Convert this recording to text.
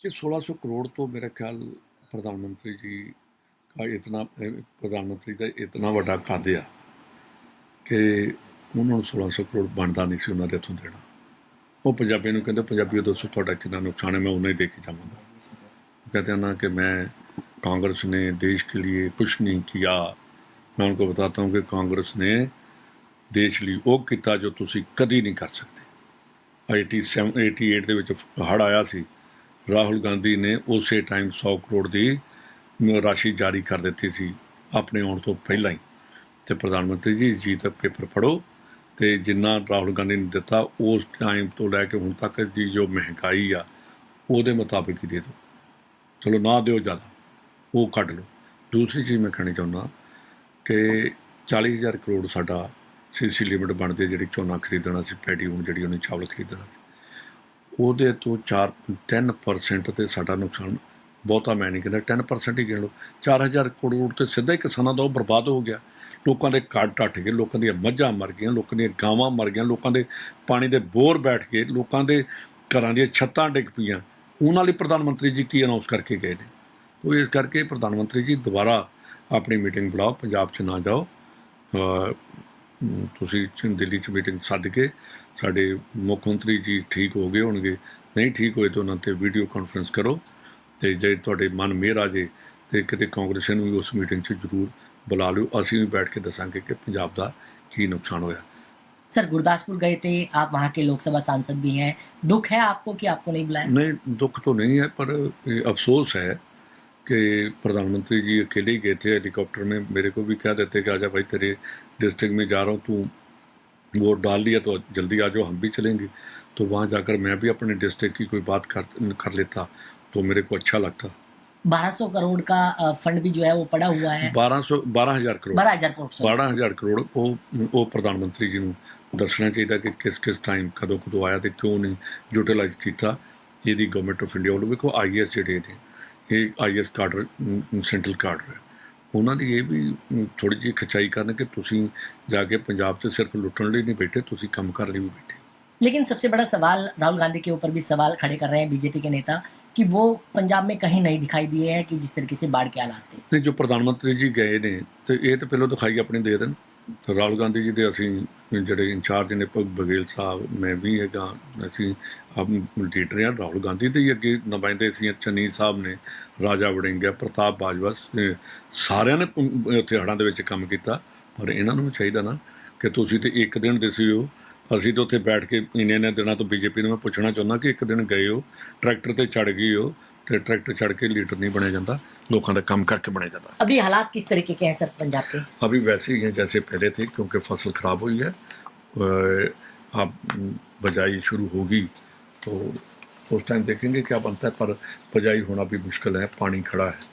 ये 1600 करोड़ तो मेरा ख्याल प्रधानमंत्री जी का इतना अ, प्रधानमंत्री ਦਾ ਇਤਨਾ ਵੱਡਾ ਕੱਦ ਆ ਕਿ ਉਹਨਾਂ ਨੂੰ 1600 ਕਰੋੜ ਬਣਦਾ ਨਹੀਂ ਸੀ ਉਹਨਾਂ ਦੇ ਇੱਥੋਂ ਦੇਣਾ ਉਹ ਪੰਜਾਬੀ ਨੂੰ ਕਹਿੰਦੇ ਪੰਜਾਬੀਓ ਦੱਸੋ ਤੁਹਾਡਾ ਕਿੰਨਾ ਨੁਕਸਾਨ ਹੈ ਮੈਂ ਉਨਾ ਹੀ ਦੇ ਕੇ ਜਾਵਾਂਗਾ वो कहते हैं ना कि मैं कांग्रेस ने देश के लिए कुछ नहीं किया मैं उनको बताता हूँ कि कांग्रेस ने ਦੇਸ਼ ਲਈ ਉਹ ਕੀਤਾ ਜੋ ਤੁਸੀਂ ਕਦੀ ਨਹੀਂ ਕਰ ਸਕਦੇ 87 88 ਦੇ ਵਿੱਚ ਹੜ ਆਇਆ ਸੀ ਰਾਹੁਲ ਗਾਂਧੀ ਨੇ ਉਸੇ ਟਾਈਮ 100 ਕਰੋੜ ਦੀ ਰਾਸ਼ੀ ਜਾਰੀ ਕਰ ਦਿੱਤੀ ਸੀ, ਆਪਣੇ ਆਉਣ ਤੋਂ ਪਹਿਲਾਂ ਹੀ। ਤੇ ਪ੍ਰਧਾਨ ਮੰਤਰੀ ਜੀ ਜੀ ਦਾ ਪੇਪਰ ਪੜੋ ਤੇ ਜਿੰਨਾ ਰਾਹੁਲ ਗਾਂਧੀ ਨੇ ਦਿੱਤਾ, ਉਸ ਟਾਈਮ ਤੋਂ ਲੈ ਕੇ ਹੁਣ ਤੱਕ ਦੀ ਜੋ ਮਹਿੰਗਾਈ ਆ, ਉਹਦੇ ਮੁਤਾਬਿਕ ਹੀ ਦੇ ਦਿਓ। ਚਲੋ, ਨਾ ਦਿਓ ਜ਼ਿਆਦਾ, ਉਹ ਕੱਢ ਲਓ। ਦੂਸਰੀ ਚੀਜ਼ ਮੈਂ ਕਹਿਣੀ ਚਾਹੁੰਦਾ ਕਿ 40000 ਕਰੋੜ ਸਾਡਾ ਸੀਸੀ ਲਿਮਿਟ ਬਣਦੀ ਹੈ ਜਿਹੜੀ ਝੋਨਾ ਖਰੀਦਣਾ ਸੀ ਪੈਡੀ ਹੁਣ ਜਿਹੜੀ ਉਹਨੇ ਚਾਵਲ ਖਰੀਦਣਾ ਸੀ। ਉਹਦੇ ਤੋਂ 4 10% ਤੇ ਸਾਡਾ ਨੁਕਸਾਨ ਬਹੁਤਾ ਮੈਂ ਨਹੀਂ ਕਹਿੰਦਾ 10% ਹੀ ਗਿਣ ਲਓ। 4000 ਕਰੋੜ ਤੇ ਸਿੱਧਾ ਹੀ ਕਿਸਾਨਾਂ ਦਾ ਉਹ ਬਰਬਾਦ ਹੋ ਗਿਆ। ਲੋਕਾਂ ਦੇ ਘਰ ਟੱਟ ਗਏ, ਲੋਕਾਂ ਦੀਆਂ ਮੱਝਾਂ ਮਰ ਗਈਆਂ, ਲੋਕਾਂ ਦੀਆਂ ਗਾਵਾਂ ਮਰ ਗਈਆਂ, ਲੋਕਾਂ ਦੇ ਪਾਣੀ ਦੇ ਬੋਰ ਬੈਠ ਗਏ, ਲੋਕਾਂ ਦੇ ਘਰਾਂ ਦੀਆਂ ਛੱਤਾਂ ਡਿੱਗ ਪਈਆਂ। ਉਹਨਾਂ ਲਈ ਪ੍ਰਧਾਨ ਮੰਤਰੀ ਜੀ ਕੀ ਅਨਾਉਂਸ ਕਰਕੇ ਗਏ ਨੇ? ਉਹ ਇਸ ਕਰਕੇ ਪ੍ਰਧਾਨ ਮੰਤਰੀ ਜੀ ਦੁਬਾਰਾ ਆਪਣੀ ਮੀਟਿੰਗ ਬੁਲਾਓ, ਪੰਜਾਬ 'ਚ ਨਾ ਜਾਓ। ਤੁਸੀਂ ਦਿੱਲੀ 'ਚ ਮੀਟਿੰਗ ਸੱਦ ਕੇ ਸਾਡੇ ਮੁੱਖ ਮੰਤਰੀ ਜੀ ਠੀਕ ਹੋ ਗਏ ਹੋਣਗੇ ਨਹੀਂ ਠੀਕ ਹੋਏ ਤਾਂ ਉਹਨਾਂ ਤੇ ਵੀਡੀਓ ਕਾਨਫਰੰਸ ਕਰੋ ਤੇ ਜੇ ਤੁਹਾਡੇ ਮਨ ਮੇਰ ਆ ਜੇ ਤੇ ਕਿਤੇ ਕਾਂਗਰਸ ਨੂੰ ਵੀ ਉਸ ਮੀਟਿੰਗ 'ਚ ਜ਼ਰੂਰ ਬੁਲਾ ਲਿਓ ਅਸੀਂ ਵੀ ਬੈਠ ਕੇ ਦੱਸਾਂਗੇ ਕਿ ਪੰਜਾਬ ਦਾ ਕੀ ਨੁਕਸਾਨ ਹੋਇਆ सर गुरदासपुर गए थे आप वहाँ के लोकसभा सांसद भी हैं दुख है आपको कि आपको नहीं बुलाया नहीं दुख तो नहीं है पर ये अफसोस है कि प्रधानमंत्री जी अकेले ही गए थे हेलीकॉप्टर में मेरे को भी कह देते कि आजा भाई तेरे डिस्ट्रिक्ट में जा रहा हूँ तू वोट डाल लिया तो जल्दी आ जाओ हम भी चलेंगे तो वहाँ जाकर मैं भी अपने डिस्ट्रिक्ट की कोई बात कर कर लेता तो मेरे को अच्छा लगता 1200 करोड़ का अ, फंड भी जो है वो पड़ा हुआ है बारह सौ बारह हजार करोड़ बारह हजार करोड़ sorry। ਬਾਰਾਂ ਹਜ਼ਾਰ ਕਰੋੜ ਉਹ ਉਹ ਪ੍ਰਧਾਨ ਮੰਤਰੀ ਜੀ ਨੂੰ ਦੱਸਣਾ ਚਾਹੀਦਾ ਕਿ ਕਿਸ ਕਿਸ ਟਾਈਮ ਕਦੋਂ ਕਦੋਂ ਆਇਆ ਤੇ ਕਿਉਂ ਨਹੀਂ ਯੂਟਿਲਾਈਜ਼ ਕੀਤਾ ਇਹਦੀ ਗਵਰਨਮੈਂਟ ਆਫ ਇੰਡੀਆ ਵੱਲੋਂ ਵੇਖੋ ਆਈਐਸ ਜਿਹੜੇ ਨੇ ਇਹ ਆਈਐਸ ਕਾਡਰ ਸੈਂਟਰਲ ਕਾਡਰ ਹੈ ਉਹਨਾਂ ਦੀ ਇਹ ਵੀ ਥੋੜੀ ਜਿਹੀ ਖਚਾਈ ਕਰਨ ਕਿ ਤੁਸੀਂ ਜਾ ਕੇ ਪੰਜਾਬ 'ਚ ਸਿਰਫ ਲੁੱਟਣ ਲਈ ਨਹੀਂ ਬੈਠੇ ਤੁਸੀਂ ਕੰਮ ਕਰਨ ਲਈ ਵੀ ਬੈਠੇ लेकिन सबसे बड़ा सवाल राहुल गांधी के ऊपर भी सवाल खड़े कर रहे हैं बीजेपी के नेता कि वो पंजाब में कहीं नहीं दिखाई दिए हैं कि जिस तरीके से बाढ़ के हालात थे ਤੇ ਜੋ ਪ੍ਰਧਾਨ ਮੰਤਰੀ ਜੀ ਗਏ ਨੇ ਤੇ ਇਹ ਤਾਂ ਪਹਿਲਾਂ ਦਿਖਾਈ ਆਪਣੀ ਦੇ ਦੇਣ ਤੇ ਰਾਹੁਲ ਗਾਂਧੀ ਜੀ ਦੇ ਅਸੀਂ ਜਿਹੜੇ ਇੰਚਾਰਜ ਨੇ ਭਗ ਬਗੇਲ ਸਾਹਿਬ ਮੈਂ ਵੀ ਹੈਗਾ ਅਸੀਂ ਆਪ ਲੀਡਰ ਹਾਂ ਰਾਹੁਲ ਗਾਂਧੀ ਦੇ ਹੀ ਅੱਗੇ ਨੁਮਾਇੰਦੇ ਸੀ ਚੰਨੀ ਸਾਹਿਬ ਨੇ ਰਾਜਾ ਵੜਿੰਗਿਆ ਪ੍ਰਤਾਪ ਬਾਜਵਾ ਸ- ਸਾਰਿਆਂ ਨੇ ਪ- ਉੱਥੇ ਹੜ੍ਹਾਂ ਦੇ ਵਿੱਚ ਕੰਮ ਕੀਤਾ ਪਰ ਇਹਨਾਂ ਨੂੰ ਵੀ ਚਾਹੀਦਾ ਨਾ ਕਿ ਤੁਸੀਂ ਤੇ ਇੱਕ ਦਿਨ ਦੇ ਸੀ ਹੋ ਅਸੀਂ ਤਾਂ ਉੱਥੇ ਬੈਠ ਕੇ ਇੰਨੇ ਇੰਨੇ ਦਿਨਾਂ ਤੋਂ ਬੀਜੇਪੀ ਨੂੰ ਮੈਂ ਪੁੱਛਣਾ ਚਾਹੁੰਦਾ ਕਿ ਇੱਕ ਦਿਨ ਗਏ ਹੋ ਟਰੈਕਟਰ ਤੇ ਚੜ ਗਏ ਹੋ ਤੇ ਟਰੈਕਟਰ ਚੜ ਕੇ ਲੀਡਰ ਨਹੀਂ ਬਣਿਆ ਜਾਂਦਾ ਲੋਕਾਂ ਦਾ ਕੰਮ ਕਰਕੇ ਬਣਿਆ ਜਾਂਦਾ अभी हालात किस तरीके के हैं सर पंजाब के अभी वैसे ही हैं जैसे पहले थे क्योंकि फसल खराब हुई है अ, अब बजाई शुरू होगी तो उस टाइम देखेंगे क्या बनता है पर बजाई होना भी मुश्किल है पानी खड़ा है